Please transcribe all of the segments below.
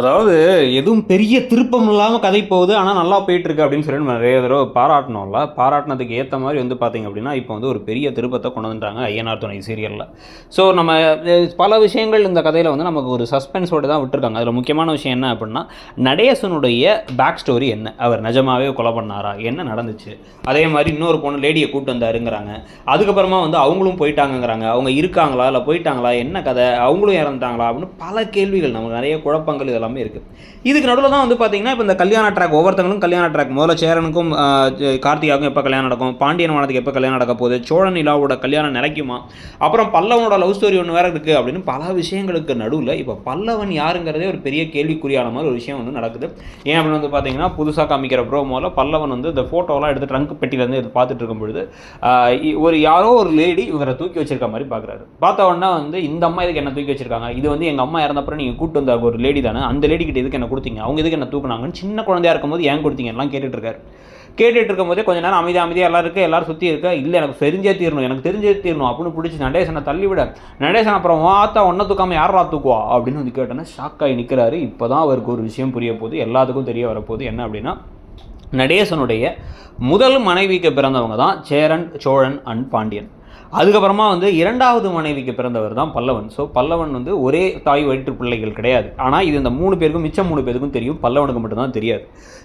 அதாவது எதுவும் பெரிய திருப்பம் இல்லாமல் கதை போகுது ஆனால் நல்லா போயிட்டுருக்கு அப்படின்னு சொல்லி நம்ம நிறைய தடவை பாராட்டணும்ல பாராட்டினதுக்கு ஏற்ற மாதிரி வந்து பார்த்தீங்க அப்படின்னா இப்போ வந்து ஒரு பெரிய திருப்பத்தை கொண்டு வந்துட்டாங்க ஐயனார் துணை சீரியலில் ஸோ நம்ம பல விஷயங்கள் இந்த கதையில் வந்து நமக்கு ஒரு சஸ்பென்ஸோடு தான் விட்டுருக்காங்க. அதில் முக்கியமான விஷயம் என்ன அப்படின்னா நடேசனுடைய பேக் ஸ்டோரி என்ன? அவர் நிஜமாவே கொலை பண்ணாரா? என்ன நடந்துச்சு? அதே மாதிரி இன்னொரு பொண்ணு லேடியை கூட்டு வந்தாருங்கிறாங்க. அதுக்கப்புறமா வந்து அவங்களும் போயிட்டாங்கங்கிறாங்க. அவங்க இருக்காங்களா? இல்லை போயிட்டாங்களா? என்ன கதை? அவங்களும் இறந்துட்டாங்களா? அப்படின்னு பல கேள்விகள். நமக்கு நிறைய குழப்பங்கள் இதெல்லாம் இருக்குது இதுக்கு நடுவில் தான் வந்து பார்த்தீங்கன்னா இப்போ இந்த கல்யாண ட்ராக் ஒவ்வொருத்தங்களும் கல்யாண ட்ராக் முதல்ல சேரனுக்கும் கார்த்திகாவுக்கும் எப்போ கல்யாணம் நடக்கும்? பாண்டியன் வானத்துக்கு எப்போ கல்யாணம் நடக்க போகுது? சோழன் நிலாவோட கல்யாணம் நிலைக்குமா அப்புறம் பல்லவனோட லவ் ஸ்டோரி ஒன்று வேற இருக்குது அப்படின்னு பல விஷயங்களுக்கு நடுவில் இப்போ பல்லவன் யாருங்கிறதே ஒரு பெரிய கேள்விக்குறியான மாதிரி ஒரு விஷயம் வந்து நடக்குது. ஏன் அப்படின்னு வந்து பார்த்தீங்கன்னா புதுசாக காமிக்கிற ப்ரோமோவில் பல்லவன் வந்து இந்த ஃபோட்டோலாம் எடுத்து ட்ரங்க் பெட்டியிலேருந்து எடுத்து பார்த்துட்டு இருக்கும் பொழுது ஒரு யாரோ ஒரு லேடி இவரை தூக்கி வச்சிருக்க மாதிரி பார்க்குறாரு பார்த்த உடனே வந்து இந்த அம்மா இதுக்கு என்ன தூக்கி வச்சிருக்காங்க? இது வந்து எங்கள் அம்மா இறந்தப்பறம் நீங்கள் கூட்டு வந்த ஒரு லேடி தானே? அந்த லேடிக்கிட்ட எதுக்கு இதுக்கு என்ன கொடுத்தீங்க? அவங்க இதுக்கு என்ன தூக்குனாங்கன்னு சின்ன குழந்தையாக இருக்கும்போது ஏன் கொடுத்தீங்க? எல்லாம் கேட்டுட்டு இருக்காரு. கேட்டுட்டு இருக்கும்போதே கொஞ்ச நேரம் அமைதி அமைதியாக எல்லாம் இருக்கு எல்லாரும் சுற்றி இருக்கா. இல்லை எனக்கு தெரிஞ்சே தீரணும் எனக்கு தெரிஞ்சே தீரணும் அப்படின்னு பிடிச்சி நடேசனை தள்ளிவிட நடேசன் அப்புறம் வாத்தா ஒன்றை தூக்காமல் யாரா தூக்குவா? அப்படின்னு வந்து கேட்டோன்னா ஷாக் ஆகி நிற்கிறாரு இப்போ தான் அவருக்கு ஒரு விஷயம் புரிய போகுது. எல்லாத்துக்கும் தெரிய வரப்போகுது. என்ன அப்படின்னா நடேசனுடைய முதல் மனைவிக்கு பிறந்தவங்க தான் சேரன் சோழன் அண்ட் பாண்டியன். அதுக்கப்புறமா வந்து இரண்டாவது மனைவிக்கு பிறந்தவர் தான் பல்லவன். ஸோ பல்லவன் வந்து ஒரே தாய் வயிற்று பிள்ளைகள் கிடையாது. ஆனால் இது இந்த மூணு பேருக்கும் மிச்சம் மூணு பேருக்கும் தெரியும். பல்லவனுக்கு மட்டும்தான் தெரியாது.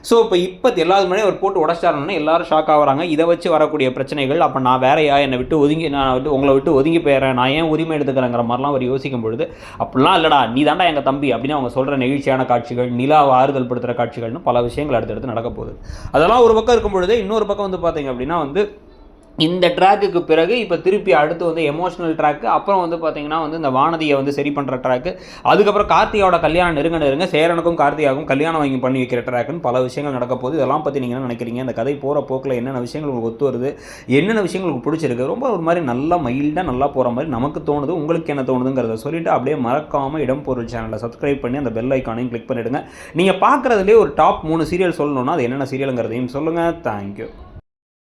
ஸோ இப்போ இப்போ எல்லாருமே முன்னாடி அவர் போட்டு உடச்சிட்டாருன்னு எல்லாரும் ஷாக் ஆகுறாங்க இதை வச்சு வரக்கூடிய பிரச்சனைகள் அப்போ நான் வேறையா என்னை விட்டு ஒதுங்கி நான் விட்டு உங்களை விட்டு ஒதுங்கி போயிடுறேன். நான் ஏன் உரிமை எடுத்துக்கிறேங்கிற மாதிரிலாம் அவர் யோசிக்கும் பொழுது அப்படிலாம் இல்லடா நீ தாண்டா எங்கள் தம்பி அப்படின்னு அவங்க சொல்கிற நெகிழ்ச்சியான காட்சிகள் நிலாவை ஆறுதல் படுத்துகிற காட்சிகள்னு பல விஷயங்கள் அடுத்தடுத்து நடக்க போகுது. அதெல்லாம் ஒரு பக்கம் இருக்கும் பொழுது இன்னொரு பக்கம் வந்து பார்த்தீங்க அப்படின்னா வந்து இந்த ட்ராக்குக்கு பிறகு இப்போ திருப்பி அடுத்து வந்து எமோஷனல் ட்ராக்கு அப்புறம் வந்து பார்த்தீங்கன்னா வந்து இந்த வானதியை வந்து சரி பண்ணுற ட்ராக்கு அதுக்கப்புறம் கார்த்திகாவோட கல்யாணம் நெருங்க நெருங்க சேரனுக்கும் கார்த்திகாவுக்கும் கல்யாணம் வாங்கி பண்ணி வைக்கிற ட்ராக்குன்னு பல விஷயங்கள் நடக்க போகுது. இதெல்லாம் பற்றி நீங்கள் என்ன நினைக்கிறீங்க? இந்த கதை போகிற போக்கில் என்னென்ன விஷயங்கள் உங்களுக்கு ஒத்து வருது? என்னென்ன விஷயங்கள் உங்களுக்கு பிடிச்சிருக்கு? ரொம்ப ஒரு மாதிரி நல்லா மைல்டாக நல்லா போகிற மாதிரி நமக்கு தோணுது. உங்களுக்கு என்ன தோணுதுங்கிறத சொல்லிட்டு அப்படியே மறக்காமல் இடம் பொருள் சேனலை சப்ஸ்கிரைப் பண்ணி அந்த பெல் ஐக்கானையும் கிளிக் பண்ணிவிடுங்க நீங்கள் பார்க்குறதுலேயே ஒரு டாப் மூணு சீரியல் சொல்லணும்னா அது என்னென்ன சீரியலுங்கிறதையும் சொல்லுங்கள் தேங்க்யூ